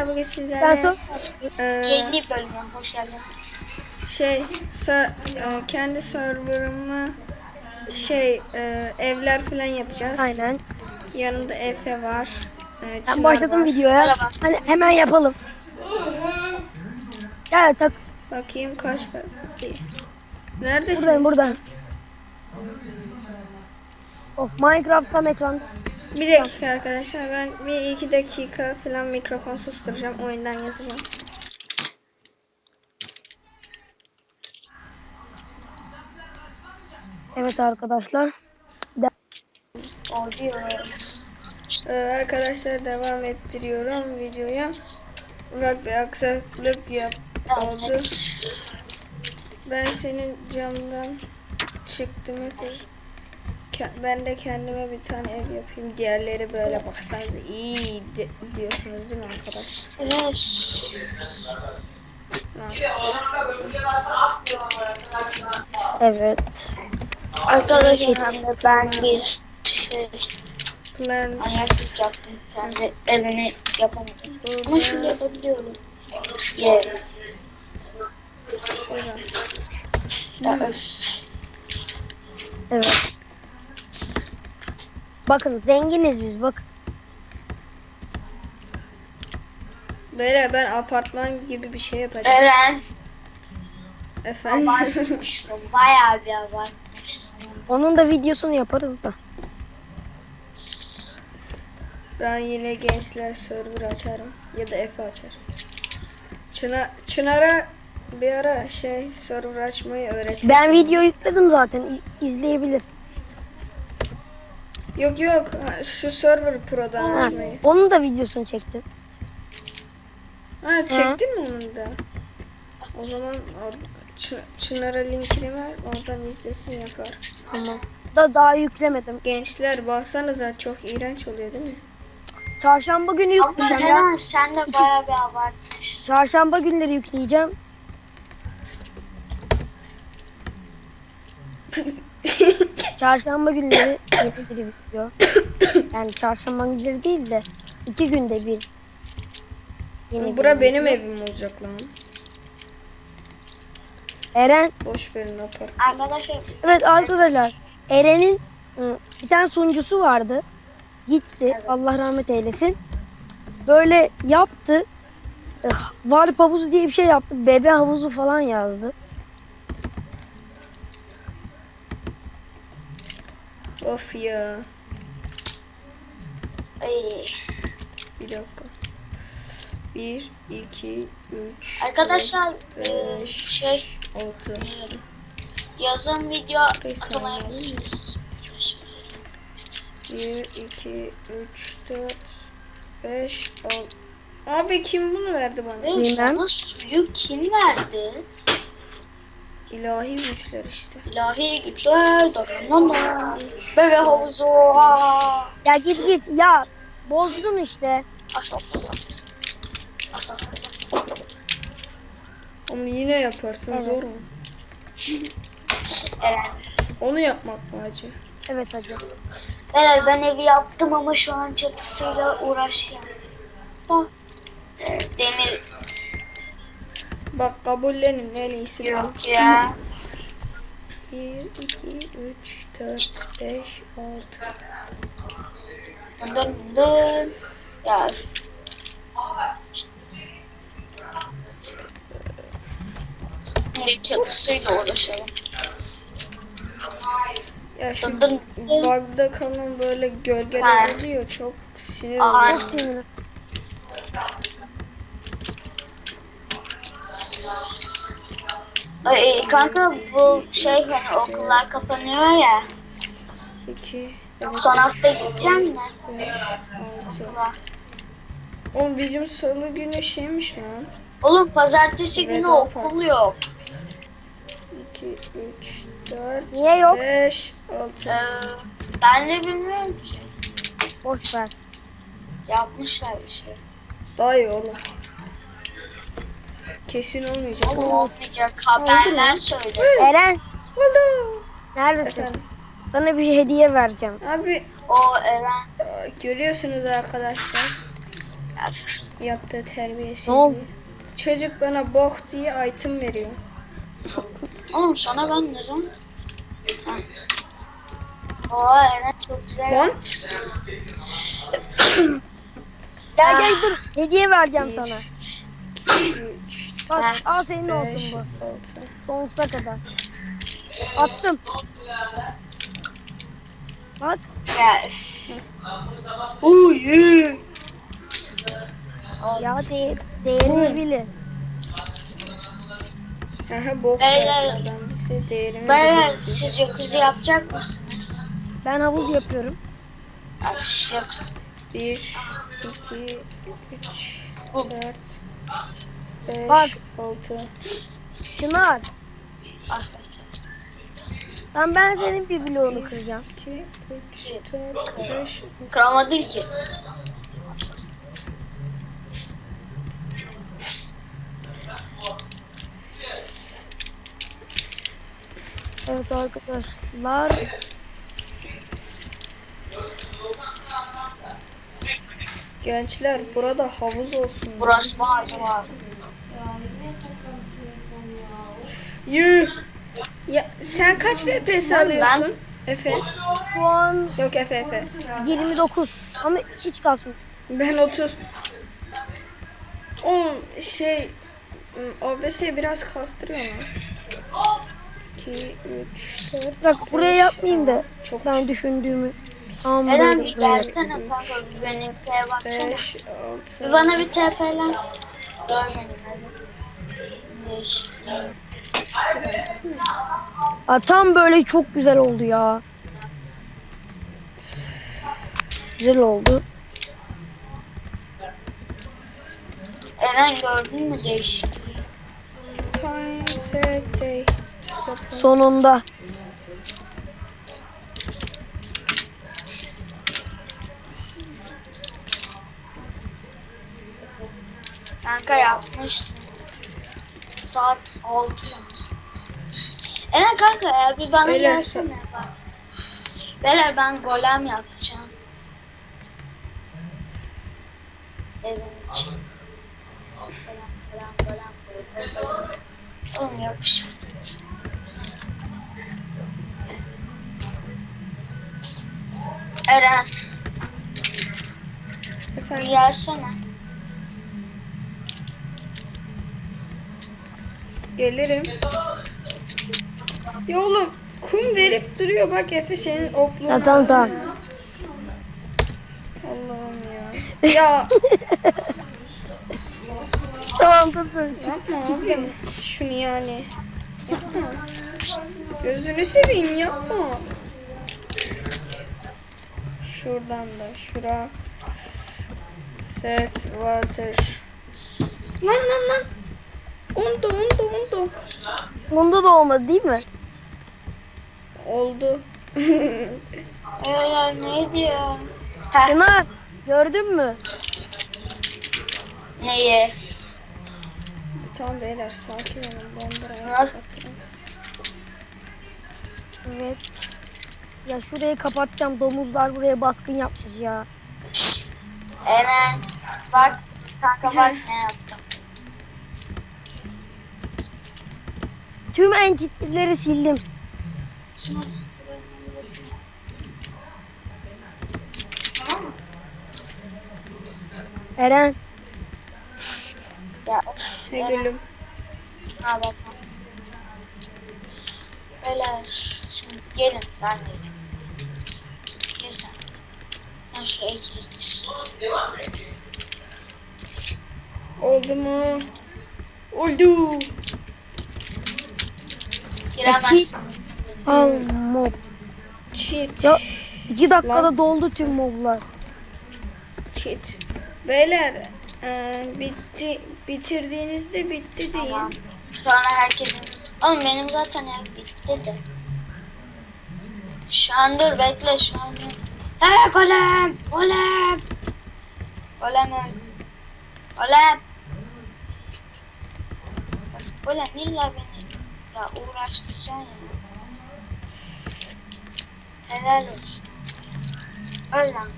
arkadaşlar bugün Ben son e, Yeni bölüme hoş geldiniz. şey ser- e, kendi serverımı şey e, evler falan yapacağız. aynen. Yanımda Efe var. E, Ben Çınar başladım var. videoya. Merhaba. Hani hemen yapalım. Gel tak Bakayım kaç var. Neredesin? buradayım buradan. Of Minecraft tam ekranda. Bir dakika arkadaşlar ben bir iki dakika falan mikrofon susturacağım oyundan yazacağım. Evet arkadaşlar. Ee, arkadaşlar devam ettiriyorum videoya. Ufak bir aksaklık yap oldu. Ben senin camdan çıktım Efe. Ben de kendime bir tane ev yapayım. Diğerleri böyle baksanıza iyi diyorsunuz değil mi arkadaşlar? Evet. Evet. Arkadaşlar ben bir şey Plan ayaklık yaptım. Kendi evimi yapamadım. Ama burada şunu yapabiliyorum. Yeah. Ya. Evet. Bakın zenginiz biz bak. Böyle ben apartman gibi bir şey yapacağım. Eren. Efendim. Abartmışsın. Bayağı bir abartmışsın. Onun da videosunu yaparız da. ben yine gençler server açarım. Ya da Efe açar. Çınar, Çınar'a bir ara şey server açmayı öğret. Ben video yükledim zaten. İzleyebilir. Yok yok şu server pro'dan Ha, açmayı. onun da videosunu çektim. Ha çektin mi onu da? O zaman or- Çı- Çınar'a linkini ver oradan izlesin yapar. Tamam. Da daha yüklemedim. Gençler baksanıza çok iğrenç oluyor değil mi? Çarşamba günü Ama yükleyeceğim ya. Eren sen de bayağı bir abartmışsın. Çarşamba günleri yükleyeceğim. Çarşamba günleri yeni bir video. Yani çarşamba günleri değil de iki günde bir. Yeni Bura bir benim video. evim olacak lan. Eren, Boş verin apart. Arkadaşlar evet arkadaşlar. Eren'in ı, bir tane sunucusu vardı. Gitti. Allah rahmet eylesin. Böyle yaptı. Varp havuzu diye bir şey yaptı. Bebe havuzu falan yazdı. Of ya. ay, Bir dakika. 1, 2, 3, arkadaşlar e, 5, şey 6. yazın video Beş atamayabiliriz. 1, 2, 3, 4, 5, 6. Abi kim bunu verdi bana? Bilmem. sana suyu kim verdi? İlahi güçler işte. İlahi güçler dokunana. Bebe havuzu. aa. Ya git git ya. Bozdun işte. Asat asat. Asat asat asat. Onu yine yaparsın Evet. zor mu? Eren. Onu yapmak mı acı? Evet hadi. Beyler ben evi yaptım ama şu an çatısıyla uğraşıyorum. Da. Demir Bak kabullenin en iyisi yok ya. 1, 2, 3, 4, 5, 6. Dön dön. Ya Ev çatısıyla uğraşalım. Ya şu Dın dın dın. bug'da kalan böyle gölgeler oluyor çok sinir oluyor. Ay, kanka bu şey hani okullar kapanıyor ya. 2, Son hafta gideceksin mi 5, 6. okula? Oğlum bizim salı günü şeymiş lan. Oğlum pazartesi günü Veda okul yok. 2, 3, 4, Niye yok? 5, 6. Ee, ben de bilmiyorum ki. Boş ver. Yapmışlar bir şey. Daha iyi oğlum. Kesin olmayacak. Ama olmayacak haberler söylüyor. Eren Oldu. neredesin? Efendim. Sana bir hediye vereceğim. Abi O Eren görüyorsunuz arkadaşlar. Yaptığı terbiyesizliği. Ne oldu? Çocuk bana bok diye item veriyor. Oğlum sana ben ne zaman? Oha Eren çok güzel. Lan. Gel gel dur. Hediye vereceğim Bir, sana. Bak al senin olsun bu. altı. Sonsuza kadar. Attım. Bak. Ya. üf. Uy. Ya de değerini bilin. Aha bok Beyler. adam bize değerimi Beyler bildirdi. siz jacuzzi yapacak mısınız? Ben havuz yapıyorum. Ay, jacuzzi. Bir, iki, üç, dört, beş, Bak. altı. Çınar. Asla. Ben ben senin bir bloğunu kıracağım. İki, üç, dört, beş, Kıramadın ki. Evet arkadaşlar. Gençler burada havuz olsun. Burası var var. Yuh. Ya sen kaç FPS alıyorsun? Efe. Şu an Yok Efe Efe. 29 ama hiç kasmıyor. Ben 30. O şey OBS biraz kastırıyor ama. 2 3 4 Bak buraya yapmayayım da Çok ben düşündüğümü tam Eren bir gelsene kanka benimkiye baksana. 5 Bir 6 bana bir TP'len. Görmedim hadi. Aa, tam böyle çok güzel oldu ya. Güzel oldu. Eren gördün mü değişikliği? Sonunda. Kanka yapmışsın. Saat 6. Eren kanka ya bir bana Beyler, gelsene bak. Beyler ben golem yapacağım. Evin için. Golem, golem, golem, golem. Oğlum yapış. Eren Efendim. gelsene. Gelirim. Ya oğlum kum verip duruyor bak Efe senin opluğun. Ya tamam, tamam. Allah'ım ya. Ya Tamam dur dur. yapma abi. Şunu yani. Yapma. Gözünü seveyim yapma. Şuradan da şura. Set water. Lan lan lan. Oldu oldu oldu. Bunda da olmadı değil mi? Oldu. Eren ne diyor? Heh, Çınar gördün mü? neyi? tamam beyler sakin olun. Nasıl? kapatın. Evet. Ya şurayı kapatacağım. Domuzlar buraya baskın yapmış ya. Eren bak kanka bak ne yaptım. Tüm entitileri sildim. Eren Ya öf, Ne gülüm. ha bak. Beyler şimdi gelin ben gelin. Gel sen. Sen şuraya kilitlisin. Oldu mu? Oldu. Giremezsin. Al mob. Cheat. Ya iki dakikada Lan. doldu tüm moblar. Cheat. Beyler e, bitti bitirdiğinizde bitti deyin. Tamam. Sonra herkesin... Oğlum benim zaten ev bitti de. Şu an dur bekle şu an. Hey golem! Golem! Golem öl. Golem! Golem illa beni ya uğraştıracaksın ya. Helal olsun. Lan.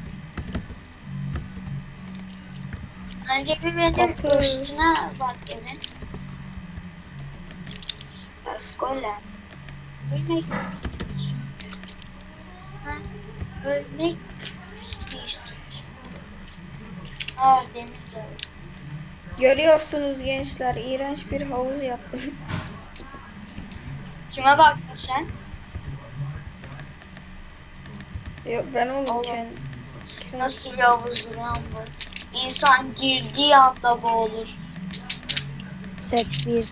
Önce bir benim üstüne bak evin. Öf golem. Ölmek mi istiyorsun? Ha? Ölmek mi istiyorsun? Aa demir de. Görüyorsunuz gençler iğrenç bir havuz yaptım. Kime baktın sen? Yok ben oğlum kendim. Nasıl bir havuz lan bu? İnsan girdiği anda boğulur. Set 1.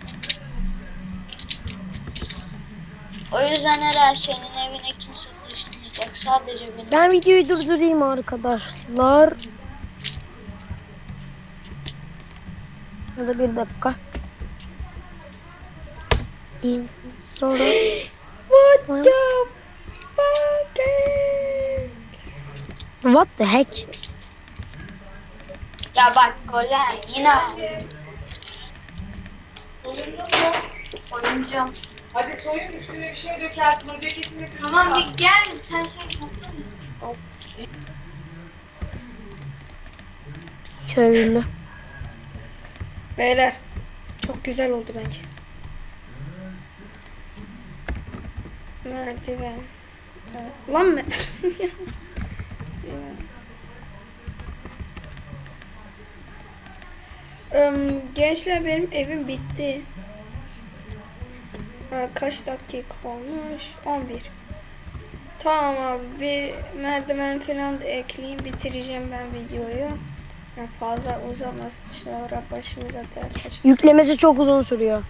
O yüzden herhalde senin evine kimse taşınmayacak. Sadece benim. Ben videoyu durdurayım arkadaşlar. Ya da bir dakika. İyi, Sonra What the fuck? What the heck? Ya bak golem yine Oyuncağım. Hadi soyun üstüne bir şey dökersin. O ceketini Tamam bir gel sen şey Köylü. Beyler çok güzel oldu bence. Merdiven. Lan mı? Gençler benim evim bitti. Ha, kaç dakika olmuş? 11. Tamam abi bir merdiven falan da ekleyeyim bitireceğim ben videoyu. Yani fazla uzamasın sonra başımıza dert açar. Yüklemesi çok uzun sürüyor.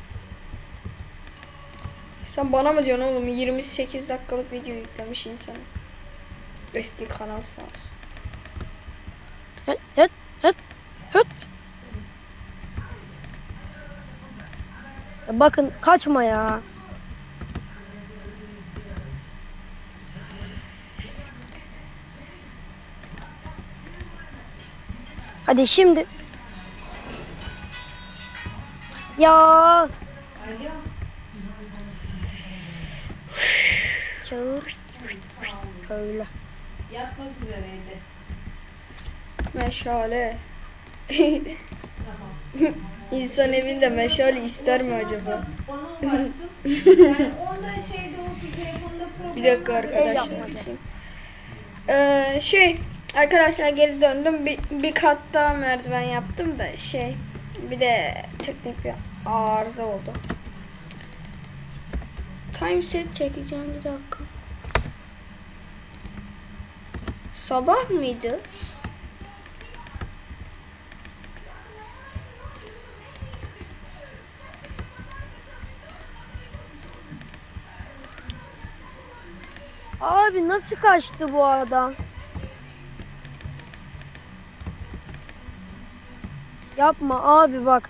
Sen bana mı diyorsun oğlum? 28 dakikalık video yüklemiş insan. Eski kanal sağ olsun. Höt höt höt. Ya Bakın kaçma ya. Hadi şimdi. Ya. Çağır. Şöyle. Yapmak üzereydi. Meşale. İnsan evinde meşale ister mi acaba? Bana ulaştın. yani onda şeyde olsun telefonda problem. Bir dakika arkadaşlar. Ee, şey arkadaşlar geri döndüm. Bir, bir kat daha merdiven yaptım da şey bir de teknik bir arıza oldu. Time set çekeceğim bir dakika. Sabah mıydı? Abi nasıl kaçtı bu adam? Yapma abi bak.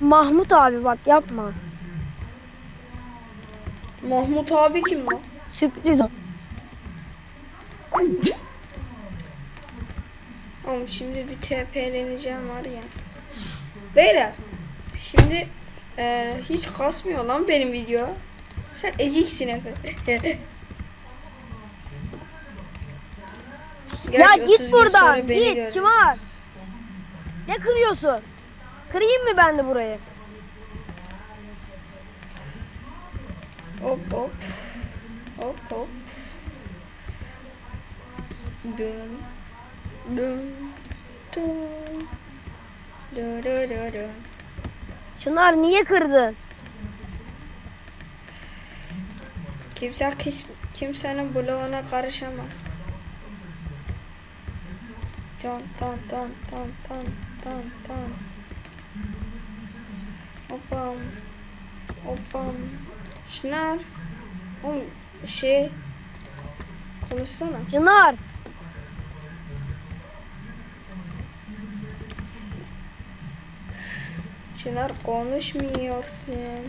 Mahmut abi bak yapma. Mahmut abi kim lan? Sürpriz. o. Oğlum şimdi bir TP'leneceğim var ya. Beyler şimdi e, hiç kasmıyor lan benim video. Sen eziksin Efe. Ya Gerçi 30 git buradan git görür. Çınar. Ne kırıyorsun? Kırayım mı ben de burayı? Hop hop. Hop hop. Dön. Dön. Dön. Dön dön dön dön. Çınar niye kırdın? Kimse kis- kimsenin bloğuna karışamaz. Tan tan tan tan tan tan tan. Hopam. Hopam. Çınar. Oğlum şey konuşsana. Çınar. Çınar konuşmuyorsun.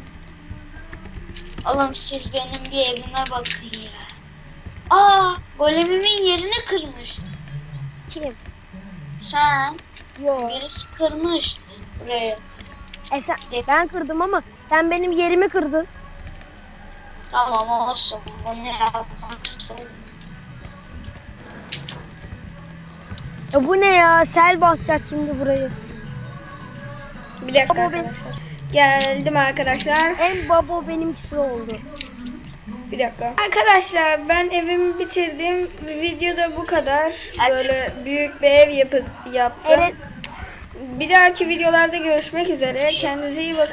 Oğlum siz benim bir evime bakın ya. Aa, golemimin yerini kırmış. Kim? Sen Yo. birisi kırmış burayı. E sen, ben kırdım ama sen benim yerimi kırdın. Tamam olsun. Bunu yapmak zorunda. E bu ne ya? Sel basacak şimdi burayı. Bir dakika ben- arkadaşlar. Geldim arkadaşlar. En babo benimkisi oldu. Bir dakika. Arkadaşlar ben evimi bitirdim. Videoda bu kadar. Böyle büyük bir ev yapı yaptım. Evet. Bir dahaki videolarda görüşmek üzere. Kendinize iyi bakın.